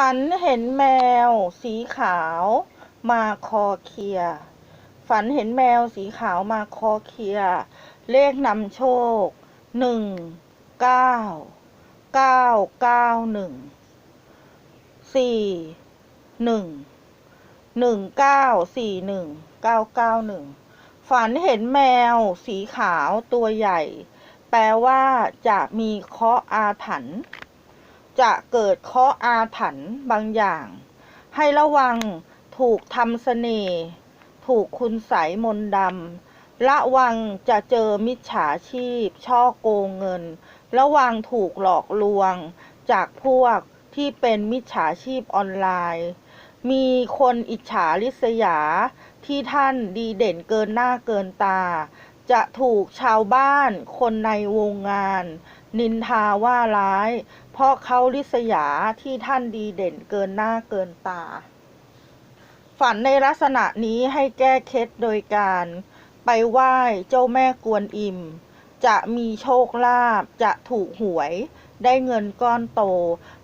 ฝันเห็นแมว สีขาว มาคอเคลีย ฝันเห็นแมวสีขาวมาคอเคลีย เลขนำโชค หนึ่ง เก้า เก้า เก้าหนึ่ง สี่ หนึ่ง หนึ่งเก้า สี่หนึ่ง เก้าเก้าหนึ่ง ฝันเห็นแมวสีขาวตัวใหญ่ แปลว่าจะมีเคราะห์อาถรรพ์ จะเกิดเคราะห์อาถรรพ์บางอย่าง ให้ระวังถูกทำเสน่ห์ถูกคุณใสยมนดำระวังจะเจอมิจฉาชีพ ช่อโกงเงิน ระวังถูกหลอกลวง จากพวกที่เป็นมิจฉาชีพออนไลน์ มีคนอิจฉาริษยาที่ท่านดีเด่นเกินหน้าเกินตา จะถูกชาวบ้านคนในวงงาน นินทาว่าร้าย เพราะเขาริษยาที่ท่านดีเด่นเกินหน้าเกินตา ฝันในลักษณะนี้ให้แก้เคล็ดโดยการไปไหว้เจ้าแม่กวนอิม จะมีโชคลาภจะถูกหวย ได้เงินก้อนโต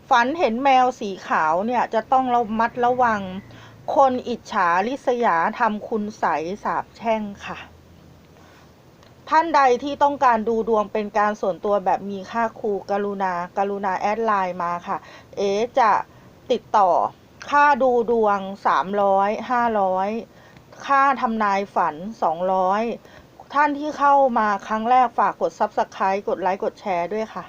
ฝันเห็นแมวสีขาวเนี่ยจะต้องระมัดระวัง คนอิจฉาริษยาทำคุณใสสาบแช่งค่ะ ท่านใดที่ต้องการดูดวงเป็นการส่วนตัวแบบมีค่าครูกรุณา กรุณาแอดไลน์มาค่ะ เอจะติดต่อค่าดูดวง 300 500 ค่าทำนายฝัน 200 ท่านที่เข้ามาครั้งแรกฝากกด Subscribe กดไลค์กดแชร์ด้วยค่ะ